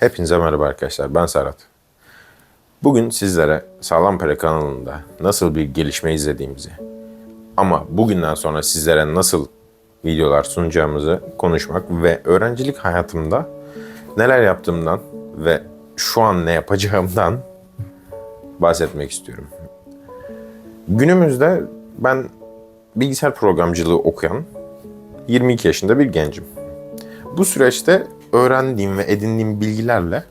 Hepinize merhaba arkadaşlar. Ben Serhat. Bugün sizlere Sağlam Para kanalında nasıl bir gelişme izlediğimizi ama bugünden sonra sizlere nasıl videolar sunacağımızı konuşmak ve öğrencilik hayatımda neler yaptığımdan ve şu an ne yapacağımdan bahsetmek istiyorum. Günümüzde ben bilgisayar programcılığı okuyan 22 yaşında bir gencim. Bu süreçte öğrendiğim ve edindiğim bilgilerle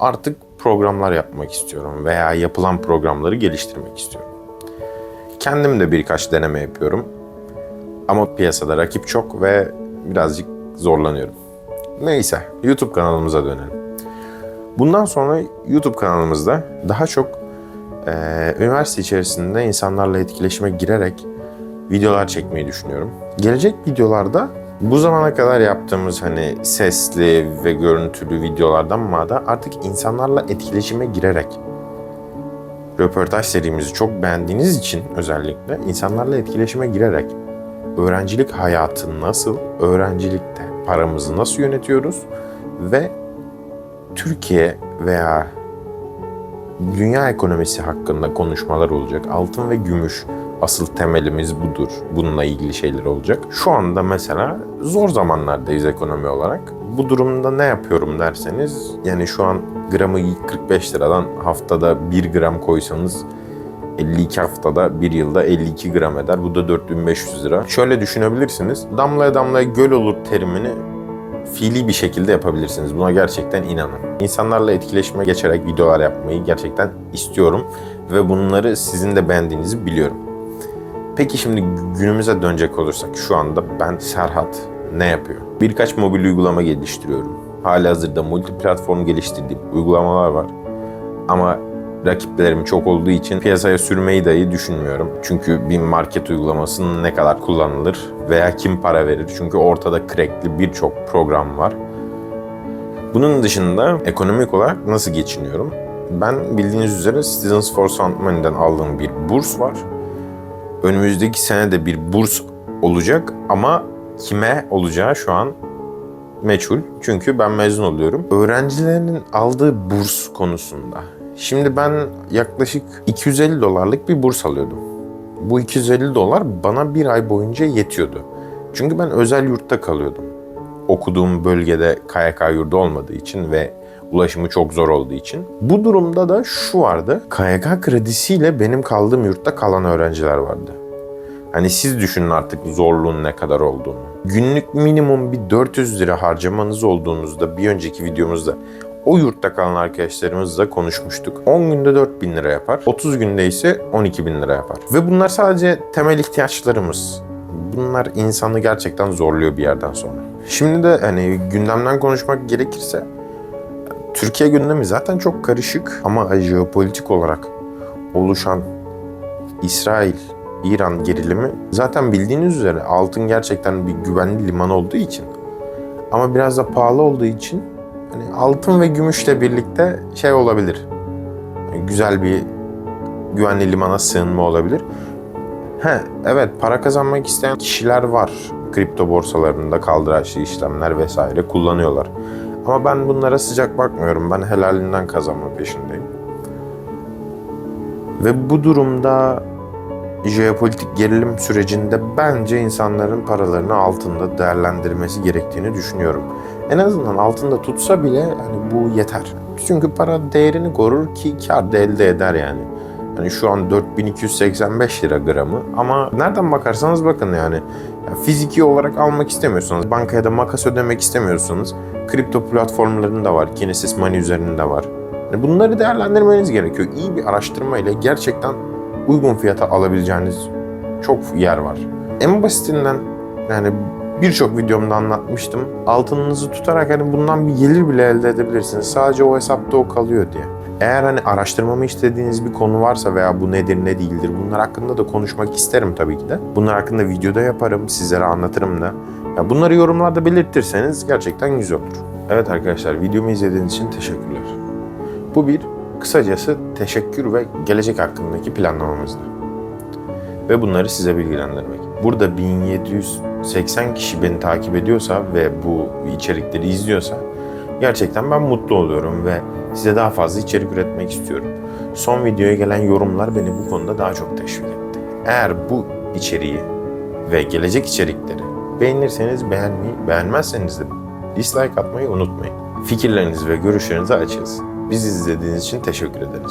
artık programlar yapmak istiyorum veya yapılan programları geliştirmek istiyorum. Kendim de birkaç deneme yapıyorum. Ama piyasada rakip çok ve birazcık zorlanıyorum. Neyse, YouTube kanalımıza dönelim. Bundan sonra YouTube kanalımızda daha çok eee, üniversite içerisinde insanlarla etkileşime girerek videolar çekmeyi düşünüyorum. Gelecek videolarda bu zamana kadar yaptığımız hani sesli ve görüntülü videolardan mı da artık insanlarla etkileşime girerek röportaj serimizi çok beğendiğiniz için özellikle insanlarla etkileşime girerek öğrencilik hayatı nasıl, öğrencilikte paramızı nasıl yönetiyoruz ve Türkiye veya dünya ekonomisi hakkında konuşmalar olacak. Altın ve gümüş asıl temelimiz budur. Bununla ilgili şeyler olacak. Şu anda mesela zor zamanlardayız ekonomi olarak. Bu durumda ne yapıyorum derseniz yani şu an gramı 45 liradan haftada 1 gram koysanız 52 haftada bir yılda 52 gram eder. Bu da 4500 lira. Şöyle düşünebilirsiniz. Damlaya damlaya göl olur terimini fiili bir şekilde yapabilirsiniz. Buna gerçekten inanın. İnsanlarla etkileşime geçerek videolar yapmayı gerçekten istiyorum ve bunları sizin de beğendiğinizi biliyorum. Peki şimdi günümüze dönecek olursak şu anda ben Serhat ne yapıyor? Birkaç mobil uygulama geliştiriyorum. Halihazırda multi platform geliştirdiğim uygulamalar var. Ama rakiplerim çok olduğu için piyasaya sürmeyi dahi düşünmüyorum. Çünkü bir market uygulamasının ne kadar kullanılır veya kim para verir? Çünkü ortada crackli birçok program var. Bunun dışında ekonomik olarak nasıl geçiniyorum? Ben bildiğiniz üzere Citizens for Sound Money'den aldığım bir burs var. Önümüzdeki sene de bir burs olacak ama kime olacağı şu an meçhul. Çünkü ben mezun oluyorum. Öğrencilerin aldığı burs konusunda. Şimdi ben yaklaşık 250 dolarlık bir burs alıyordum. Bu 250 dolar bana bir ay boyunca yetiyordu. Çünkü ben özel yurtta kalıyordum. Okuduğum bölgede KYK yurdu olmadığı için ve ulaşımı çok zor olduğu için. Bu durumda da şu vardı. KYK kredisiyle benim kaldığım yurtta kalan öğrenciler vardı. Hani siz düşünün artık zorluğun ne kadar olduğunu. Günlük minimum bir 400 lira harcamanız olduğunuzda bir önceki videomuzda o yurtta kalan arkadaşlarımızla konuşmuştuk. 10 günde 4000 lira yapar. 30 günde ise 12 bin lira yapar. Ve bunlar sadece temel ihtiyaçlarımız. Bunlar insanı gerçekten zorluyor bir yerden sonra. Şimdi de hani gündemden konuşmak gerekirse Türkiye gündemi zaten çok karışık ama jeopolitik olarak oluşan İsrail İran gerilimi zaten bildiğiniz üzere altın gerçekten bir güvenli liman olduğu için ama biraz da pahalı olduğu için hani altın ve gümüşle birlikte şey olabilir. Yani güzel bir güvenli limana sığınma olabilir. He, evet para kazanmak isteyen kişiler var. Kripto borsalarında kaldıraçlı işlemler vesaire kullanıyorlar. Ama ben bunlara sıcak bakmıyorum. Ben helalinden kazanma peşindeyim. Ve bu durumda jeopolitik gerilim sürecinde bence insanların paralarını altında değerlendirmesi gerektiğini düşünüyorum. En azından altında tutsa bile hani bu yeter. Çünkü para değerini korur ki kar da elde eder yani. Yani şu an 4285 lira gramı ama nereden bakarsanız bakın yani ya fiziki olarak almak istemiyorsanız, bankaya da makas ödemek istemiyorsanız kripto platformlarında var, Kinesis Money üzerinde var. Yani bunları değerlendirmeniz gerekiyor. İyi bir araştırma ile gerçekten uygun fiyata alabileceğiniz çok yer var. En basitinden yani Birçok videomda anlatmıştım. Altınınızı tutarak hani bundan bir gelir bile elde edebilirsiniz. Sadece o hesapta o kalıyor diye. Eğer hani araştırmamı istediğiniz bir konu varsa veya bu nedir ne değildir bunlar hakkında da konuşmak isterim tabii ki de. Bunlar hakkında videoda yaparım, sizlere anlatırım da. Ya bunları yorumlarda belirtirseniz gerçekten güzel olur. Evet arkadaşlar videomu izlediğiniz için teşekkürler. Bu bir kısacası teşekkür ve gelecek hakkındaki planlamamızdı. Ve bunları size bilgilendirmek. Burada 1780 kişi beni takip ediyorsa ve bu içerikleri izliyorsa gerçekten ben mutlu oluyorum ve size daha fazla içerik üretmek istiyorum. Son videoya gelen yorumlar beni bu konuda daha çok teşvik etti. Eğer bu içeriği ve gelecek içerikleri beğenirseniz beğenmeyi, beğenmezseniz de dislike atmayı unutmayın. Fikirlerinizi ve görüşlerinizi açığız. Bizi izlediğiniz için teşekkür ederiz.